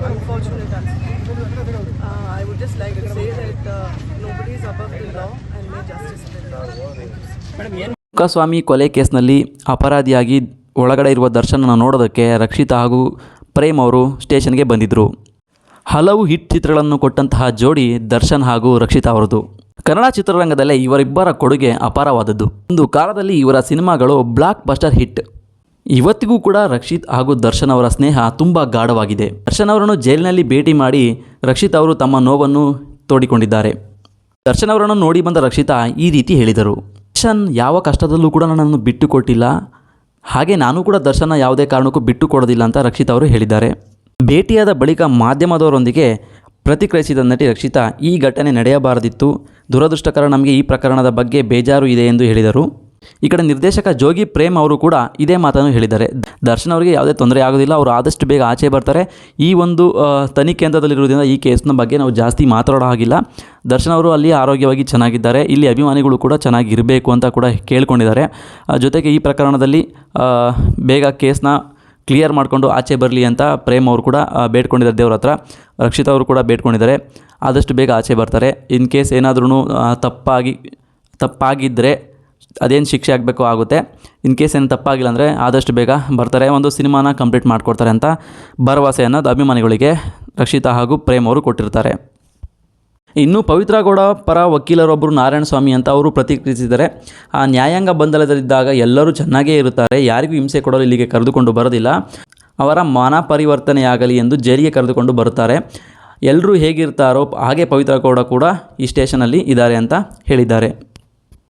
unfortunate accident. Uh, I would just like to say that uh, nobody is above the law and may justice prevail. ಸ್ವಾಮಿ ಕೊಲೆ ಕೇಸ್ನಲ್ಲಿ ಅಪರಾಧಿಯಾಗಿ ಒಳಗಡೆ ಇರುವ ದರ್ಶನನ ನೋಡೋದಕ್ಕೆ ರಕ್ಷಿತಾ ಹಾಗೂ ಪ್ರೇಮ್ ಅವರು ಸ್ಟೇಷನ್ಗೆ ಬಂದಿದ್ದರು ಹಲವು ಹಿಟ್ ಚಿತ್ರಗಳನ್ನು ಕೊಟ್ಟಂತಹ ಜೋಡಿ ದರ್ಶನ್ ಹಾಗೂ ರಕ್ಷಿತಾ ಅವರದು ಕನ್ನಡ ಚಿತ್ರರಂಗದಲ್ಲೇ ಇವರಿಬ್ಬರ ಕೊಡುಗೆ ಅಪಾರವಾದದ್ದು ಒಂದು ಕಾಲದಲ್ಲಿ ಇವರ ಸಿನಿಮಾಗಳು ಬ್ಲಾಕ್ ಬಸ್ಟರ್ ಹಿಟ್ ಇವತ್ತಿಗೂ ಕೂಡ ರಕ್ಷಿತ್ ಹಾಗೂ ದರ್ಶನ್ ಅವರ ಸ್ನೇಹ ತುಂಬ ಗಾಢವಾಗಿದೆ. ದರ್ಶನ್ ಅವರನ್ನು ಜೈಲಿನಲ್ಲಿ ಭೇಟಿ ಮಾಡಿ ರಕ್ಷಿತ್ ಅವರು ತಮ್ಮ ನೋವನ್ನು ತೋಡಿಕೊಂಡಿದ್ದಾರೆ. ದರ್ಶನ್ ಅವರನ್ನು ನೋಡಿ ಬಂದ ರಕ್ಷಿತಾ ಈ ರೀತಿ ಹೇಳಿದರು. ದರ್ಶನ್ ಯಾವ ಕಷ್ಟದಲ್ಲೂ ಕೂಡ ನನ್ನನ್ನು ಬಿಟ್ಟುಕೊಟ್ಟಿಲ್ಲ. ಹಾಗೆ ನಾನು ಕೂಡ ದರ್ಶನ ಯಾವುದೇ ಕಾರಣಕ್ಕೂ ಬಿಟ್ಟು ಕೊಡೋದಿಲ್ಲ ಅಂತ ರಕ್ಷಿತ್ ಅವರು ಹೇಳಿದ್ದಾರೆ. ಭೇಟಿಯಾದ ಬಳಿಕ ಮಾಧ್ಯಮದವರೊಂದಿಗೆ ಪ್ರತಿಕ್ರಿಯಿಸಿದ ನಟಿ ರಕ್ಷಿತಾ, ಈ ಘಟನೆ ನಡೆಯಬಾರದಿತ್ತು. ದುರದೃಷ್ಟಕರ ನಮಗೆ ಈ ಪ್ರಕರಣದ ಬಗ್ಗೆ ಬೇಜಾರು ಇದೆ ಎಂದು ಹೇಳಿದರು. ಈ ಕಡೆ ನಿರ್ದೇಶಕ ಜೋಗಿ ಪ್ರೇಮ್ ಅವರು ಕೂಡ ಇದೇ ಮಾತನ್ನು ಹೇಳಿದ್ದಾರೆ. ದರ್ಶನ್ ಅವರಿಗೆ ಯಾವುದೇ ತೊಂದರೆ ಆಗೋದಿಲ್ಲ, ಅವರು ಆದಷ್ಟು ಬೇಗ ಆಚೆ ಬರ್ತಾರೆ. ಈ ಒಂದು ತನಿ ತನಿಖೆ ಹಂತದಲ್ಲಿರುವುದರಿಂದ ಈ ಕೇಸ್ನ ಬಗ್ಗೆ ನಾವು ಜಾಸ್ತಿ ಮಾತಾಡೋ ಹಾಗಿಲ್ಲ. ದರ್ಶನ್ ಅವರು ಅಲ್ಲಿ ಆರೋಗ್ಯವಾಗಿ ಚೆನ್ನಾಗಿದ್ದಾರೆ, ಇಲ್ಲಿ ಅಭಿಮಾನಿಗಳು ಕೂಡ ಚೆನ್ನಾಗಿರಬೇಕು ಅಂತ ಕೂಡ ಕೇಳ್ಕೊಂಡಿದ್ದಾರೆ. ಜೊತೆಗೆ ಈ ಪ್ರಕರಣದಲ್ಲಿ ಬೇಗ ಕೇಸ್ನ ಕ್ಲಿಯರ್ ಮಾಡಿಕೊಂಡು ಆಚೆ ಬರಲಿ ಅಂತ ಪ್ರೇಮ್ ಅವರು ಕೂಡ ಬೇಡ್ಕೊಂಡಿದ್ದಾರೆ ದೇವ್ರ ಹತ್ರ. ರಕ್ಷಿತ್ ಅವರು ಕೂಡ ಬೇಡ್ಕೊಂಡಿದ್ದಾರೆ. ಆದಷ್ಟು ಬೇಗ ಆಚೆ ಬರ್ತಾರೆ. ಇನ್ ಕೇಸ್ ಏನಾದ್ರೂ ತಪ್ಪಾಗಿ ತಪ್ಪಾಗಿದ್ದರೆ ಅದೇನು ಶಿಕ್ಷೆ ಆಗಬೇಕು ಆಗುತ್ತೆ. ಇನ್ ಕೇಸ್ ಏನು ತಪ್ಪಾಗಿಲ್ಲ ಅಂದರೆ ಆದಷ್ಟು ಬೇಗ ಬರ್ತಾರೆ. ಒಂದು ಸಿನಿಮಾನ ಕಂಪ್ಲೀಟ್ ಮಾಡಿಕೊಡ್ತಾರೆ ಅಂತ ಭರವಸೆ ಅನ್ನೋದು ಅಭಿಮಾನಿಗಳಿಗೆ ರಕ್ಷಿತಾ ಹಾಗೂ ಪ್ರೇಮ್ ಅವರು ಕೊಟ್ಟಿರ್ತಾರೆ. ಇನ್ನು ಪವಿತ್ರ ಗೌಡ ಪರ ವಕೀಲರೊಬ್ಬರು ನಾರಾಯಣ ಸ್ವಾಮಿ ಅಂತ ಅವರು ಪ್ರತಿಕ್ರಿಯಿಸಿದ್ದಾರೆ. ಆ ನ್ಯಾಯಾಂಗ ಬಂಧನದಲ್ಲಿದ್ದಾಗ ಎಲ್ಲರೂ ಚೆನ್ನಾಗೇ ಇರುತ್ತಾರೆ. ಯಾರಿಗೂ ಹಿಂಸೆ ಕೊಡಲು ಇಲ್ಲಿಗೆ ಕರೆದುಕೊಂಡು ಬರೋದಿಲ್ಲ. ಅವರ ಮಾನ ಪರಿವರ್ತನೆಯಾಗಲಿ ಎಂದು ಜೈಲಿಗೆ ಕರೆದುಕೊಂಡು ಬರುತ್ತಾರೆ. ಎಲ್ಲರೂ ಹೇಗಿರ್ತಾರೋ ಹಾಗೆ ಪವಿತ್ರ ಗೌಡ ಕೂಡ ಈ ಸ್ಟೇಷನಲ್ಲಿ ಇದ್ದಾರೆ ಅಂತ ಹೇಳಿದ್ದಾರೆ.